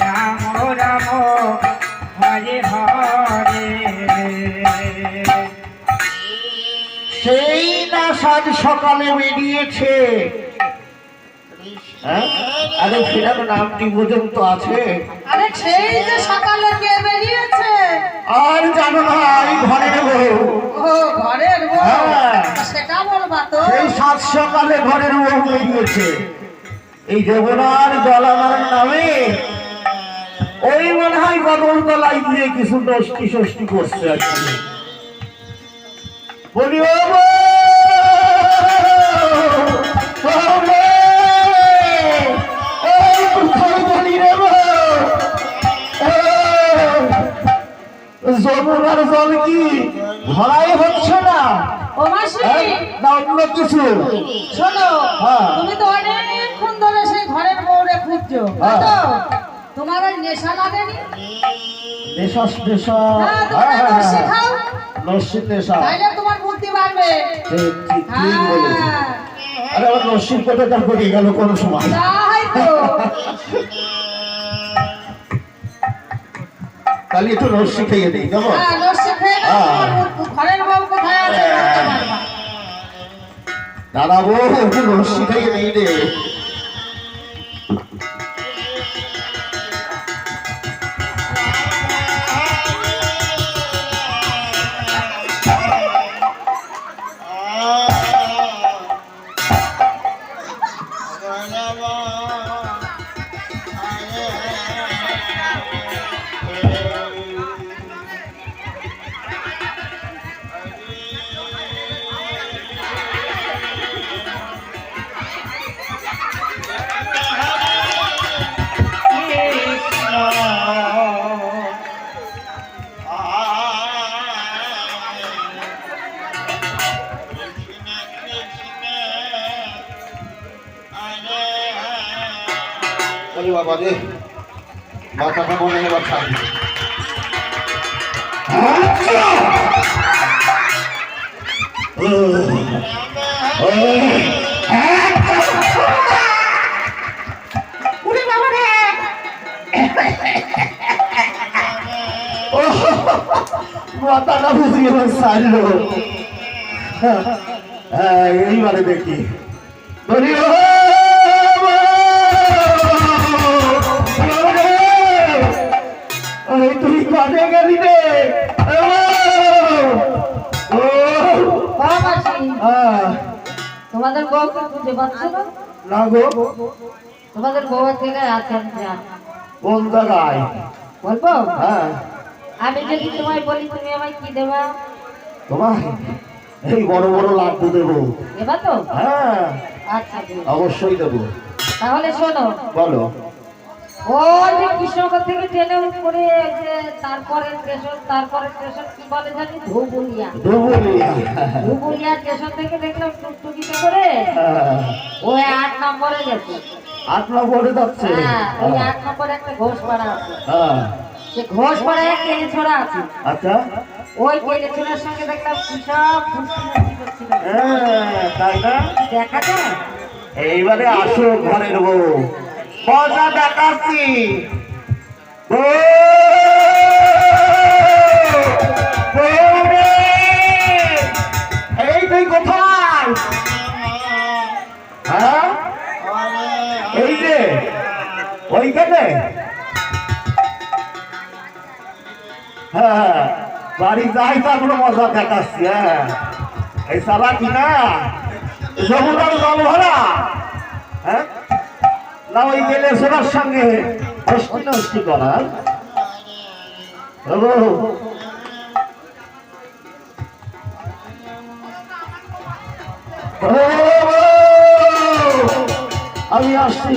রাম রাম হরে হরে সেই না সাজ সকালে বেরিয়েছে। হ্যাঁ? আরে সেটার নামটি পর্যন্ত আছে। আরে সেই যে সকালে কে বেরিয়েছে? আর জানো না এই ঘরের বউ। ও ঘরের বউ? হ্যাঁ। সেটা বলবা তো। সেই সাত সকালে ঘরের বউ বেরিয়েছে। এই যমুনার জলামার নামে ওই মনে হয় বদল তলায় দিয়ে কিছু দোষটি ষষ্টি করছে আর কি বলি যমুনার জল কি ভরাই হচ্ছে না? হ্যাঁ? না অন্য কিছু। শোনো হ্যাঁ। তুমি তো অনেকক্ষণ ধরে সেই ঘরের বউরে খুঁজছো তোমার ওই নেশা লাগেনি নেশা নেশা হ্যাঁ তুমি হ্যাঁ, নস্যি হ্যাঁ, খাও নস্যি নেশা তাইলে তোমার বুদ্ধি বাড়বে। ঠিক ঠিক ঠিক বলেছি হ্যাঁ। আরে আমার নস্যির কথাটা পড়ে গেল কোন সময়? তাই তো। তাহলে একটু নস্যি খেয়ে দিই কেমন? হ্যাঁ খেয়ে হ্যাঁ। ঘরের কোথায় আছে? দাদা বউ একটু নস্যি খেয়ে দিই রে। আরে বাবা রে। মাথাটা মনে এবার ছাড়বে। মাথাটা বুঝি ছাড়লো। হ্যাঁ এইবারে দেখি। বলি তোমাদের বউকে খুঁজে পাচ্ছ না? না গো। তোমাদের বউয়ের থেকে আছেন কোন জায়গায়? বলব? হ্যাঁ। আমি যদি তোমায় বলি তুমি আমায় কি দেবা? তোমার এই বড় বড় লাড্ডু দেবো। এবার তো? হ্যাঁ। আচ্ছা। অবশ্যই দেবো। তাহলে শোনো। বলো। ও যে কৃষ্ণনগর থেকে ট্রেনে করে যে তারপরে স্টেশন তারপরে স্টেশন কি বলে জানি? ধুবুলিয়া ডুবুরি ধুবুলিয়া স্টেশন থেকে দেখলাম টুকটুকিতে করে ওই আট নম্বরে গেছে। আট নম্বরে যাচ্ছে। হ্যাঁ ওই আট নম্বরে একটা ঘোষ পাড়া আছে। হ্যাঁ। সে ঘোষ পাড়ায় কেনে ছড়া আছে। আচ্ছা। ওই কেনে ছোড়ার সঙ্গে দেখলাম কি সব ফুসকি ফুসকি করছিল। হ্যাঁ, তাই না? দেখা যায় এইবারে আসো ঘরের বউ মজা দেখাচ্ছি। এই তুই হ্যাঁ? এই যে, ওইখানে? হ্যাঁ বাড়ি যাই তারপরে মজা দেখাচ্ছি হ্যাঁ। এই সালা কি না যমুনার হ্যাঁ? না ওই গেলে সোনার সঙ্গে। অষ্টি নষ্টি করা হ্যালো আমি আসছি।